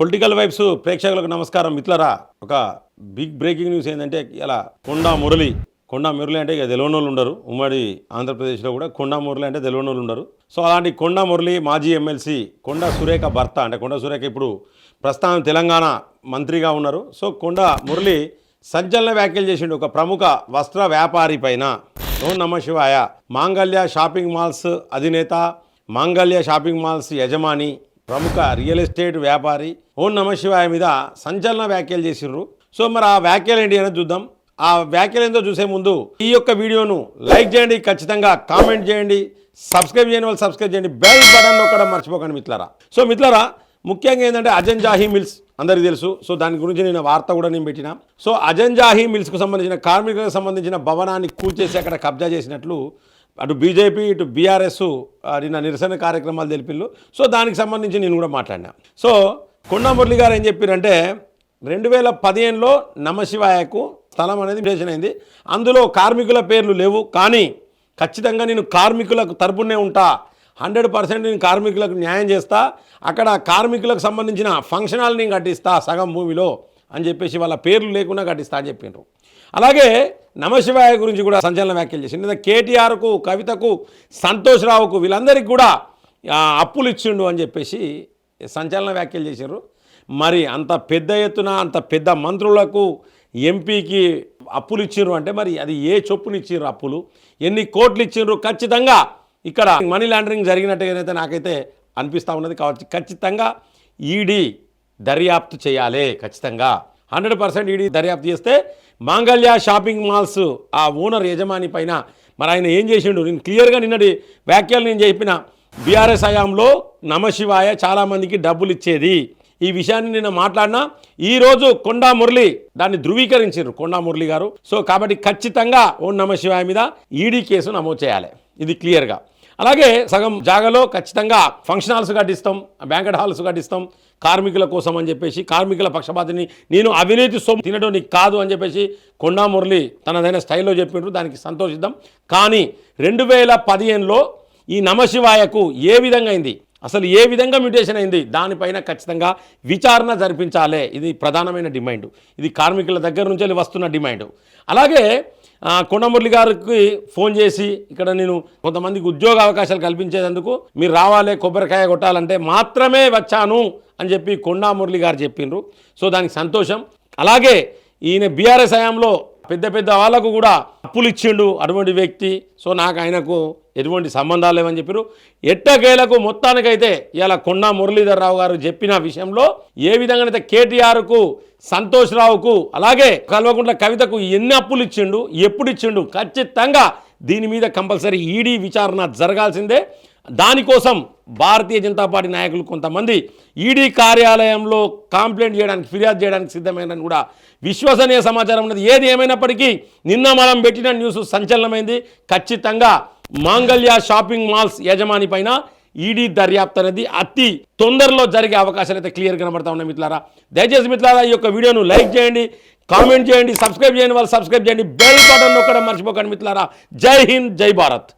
Political vibes ప్రేక్షకులకు నమస్కారం. మిత్రులారా ఒక బిగ్ బ్రేకింగ్ న్యూస్ ఏంటంటే ఇలా కొండా మురళి కొండా మురళి అంటే ఇక తెలియని వాళ్ళు ఉండరు. ఉమ్మడి ఆంధ్రప్రదేశ్లో కూడా కొండా మురళి అంటే తెలియని వాళ్ళు ఉండరు. సో అలాంటి కొండా మురళి మాజీ ఎమ్మెల్సీ కొండా సురేఖ భర్త అంటే కొండా సురేఖ ఇప్పుడు ప్రస్తుతం తెలంగాణ మంత్రిగా ఉన్నారు. సో కొండా మురళి సంచలన వ్యాఖ్యలు చేసిండు ఒక ప్రముఖ వస్త్ర వ్యాపారి పైన. ఓం నమ శివాయ. మాంగళ్య షాపింగ్ మాల్స్ అధినేత మాంగళ్య షాపింగ్ మాల్స్ యజమాని ప్రముఖ రియల్ ఎస్టేట్ వ్యాపారి ఓం నమ శివాయ మీద సంచలన వ్యాఖ్యలు చేసిర్రు. సో మరి ఆ వ్యాఖ్యలు ఏంటి అనేది చూద్దాం. ఆ వ్యాఖ్యలు ఏందో చూసే ముందు ఈ యొక్క వీడియోను లైక్ చేయండి ఖచ్చితంగా కామెంట్ చేయండి సబ్స్క్రైబ్ చేయని వాళ్ళు సబ్స్క్రైబ్ చేయండి బెల్ బటన్ నొక్కడం మర్చిపోకండి మిత్రులారా. సో మిత్రారా ముఖ్యంగా ఏంటంటే అజంజాహీ మిల్స్ అందరికీ తెలుసు. సో దాని గురించి నేను వార్త కూడా నేను పెట్టిన. సో అజంజాహీ మిల్స్కు సంబంధించిన కార్మికులకు సంబంధించిన భవనాన్ని కూల్చేసి అక్కడ కబ్జా చేసినట్లు అటు బీజేపీ ఇటు బీఆర్ఎస్ నిన్న నిరసన కార్యక్రమాలు తెలిపిల్లు. సో దానికి సంబంధించి నేను కూడా మాట్లాడినా. సో కొండా మురళి గారు ఏం చెప్పారంటే రెండు వేల పదిహేనులో నమశివాయకు స్థలం అనేది విమోచన అయింది అందులో కార్మికుల పేర్లు లేవు. కానీ ఖచ్చితంగా నేను కార్మికులకు తరపునే ఉంటా. హండ్రెడ్ పర్సెంట్ నేను కార్మికులకు న్యాయం చేస్తా. అక్కడ కార్మికులకు సంబంధించిన ఫంక్షన్ హాల్ నేను కట్టిస్తా సగం భూమిలో. అని చెప్పేసి వాళ్ళ పేర్లు లేకుండా కట్టిస్తా అని చెప్పిండ్రు అలాగే నమశివాయ గురించి కూడా సంచలన వ్యాఖ్యలు చేసింది లేదా కేటీఆర్కు కవితకు సంతోష్ రావుకు వీళ్ళందరికీ కూడా అప్పులు ఇచ్చిండు అని చెప్పేసి సంచలన వ్యాఖ్యలు చేశారు మరి అంత పెద్ద ఎత్తున అంత పెద్ద మంత్రులకు ఎంపీకి అప్పులు ఇచ్చిండ్రు అంటే మరి అది ఏ చొప్పునిచ్చిండ్రు అప్పులు? ఎన్ని కోట్లు ఇచ్చిండ్రు? ఖచ్చితంగా ఇక్కడ మనీ లాండరింగ్ జరిగినట్టుగానైతే నాకైతే అనిపిస్తూ ఉన్నది. కావచ్చు ఖచ్చితంగా ఈడీ దర్యాప్తు చేయాలి ఖచ్చితంగా. హండ్రెడ్ పర్సెంట్ ఈడీ దర్యాప్తు చేస్తే మాంగళ్య షాపింగ్ మాల్స్ ఆ ఓనర్ యజమాని పైన మరి ఆయన ఏం చేసిండు? నేను క్లియర్గా నిన్నటి వ్యాఖ్యలు నేను చెప్పిన. బీఆర్ఎస్ హయాంలో నమశివాయ చాలామందికి డబ్బులు ఇచ్చేది. ఈ విషయాన్ని నిన్న మాట్లాడినా. ఈరోజు కొండా మురళి దాన్ని ధృవీకరించారు కొండా మురళి గారు. సో కాబట్టి ఖచ్చితంగా ఓం నమ శివాయ మీద ఈడీ కేసు నమోదు చేయాలి. ఇది క్లియర్గా. అలాగే సగం జాగాలో ఖచ్చితంగా ఫంక్షన్ హాల్స్ కట్టిస్తాం బ్యాంకెట్ హాల్స్ కట్టిస్తాం కార్మికుల కోసం అని చెప్పేసి కార్మికుల పక్షపాతిని నేను అవినీతి సొమ్ము తినడం నీకు కాదు అని చెప్పేసి కొండా మురళి తనదైన స్టైల్లో చెప్పిండ్రు దానికి సంతోషిద్దాం. కానీ రెండు వేల పదిహేనులో ఈ నమశివాయకు ఏ విధంగా అయింది? అసలు ఏ విధంగా మ్యూటేషన్ అయింది? దానిపైన ఖచ్చితంగా విచారణ జరిపించాలే. ఇది ప్రధానమైన డిమాండ్. ఇది కార్మికుల దగ్గర నుంచి వెళ్ళి వస్తున్న డిమాండ్. అలాగే కొండమురళి గారికి ఫోన్ చేసి ఇక్కడ నేను కొంతమందికి ఉద్యోగ అవకాశాలు కల్పించేందుకు మీరు రావాలి కొబ్బరికాయ కొట్టాలంటే మాత్రమే వచ్చాను అని చెప్పి కొండా మురళి గారు చెప్పిండ్రు. సో దానికి సంతోషం. అలాగే ఈయన బీఆర్ఎస్ హయాంలో పెద్ద పెద్ద వాళ్ళకు కూడా అప్పులు ఇచ్చిండు అటువంటి వ్యక్తి. సో నాకు ఆయనకు ఎటువంటి సంబంధాలు లేవని చెప్పారు ఎట్టకేలకు మొత్తానికైతే ఇలా కొండా మురళీధర్ రావు గారు చెప్పిన విషయంలో ఏ విధంగానైతే కేటీఆర్కు సంతోష్ రావుకు అలాగే కల్వకుంట్ల కవితకు ఎన్ని అప్పులు ఇచ్చిండు ఎప్పుడు ఇచ్చిండు ఖచ్చితంగా దీని మీద కంపల్సరీ ఈడీ విచారణ జరగాల్సిందే. దానికోసం భారతీయ జనతా పార్టీ నాయకులు కొంతమంది ఈడీ కార్యాలయంలో కంప్లైంట్ చేయడానికి ఫిర్యాదు చేయడానికి సిద్ధమైనని కూడా విశ్వసనీయ సమాచారం ఉన్నది. ఏది ఏమైనప్పటికీ నిన్న మనం పెట్టిన న్యూస్ సంచలనమైంది. ఖచ్చితంగా మాంగళ్య షాపింగ్ మాల్స్ యజమాని పైన ఈడీ దర్యాప్తు అనేది అతి తొందరలో జరిగే అవకాశాలు అయితే క్లియర్ కనబడతా ఉన్నాయి మిత్రులారా. దయచేసి మిత్రులారా ఈ యొక్క వీడియోను లైక్ చేయండి కామెంట్ చేయండి సబ్స్క్రైబ్ చేయని వాళ్ళు సబ్స్క్రైబ్ చేయండి బెల్ బటన్ నొక్కడం మర్చిపోకండి మిత్రులారా. జై హింద్ జై భారత్.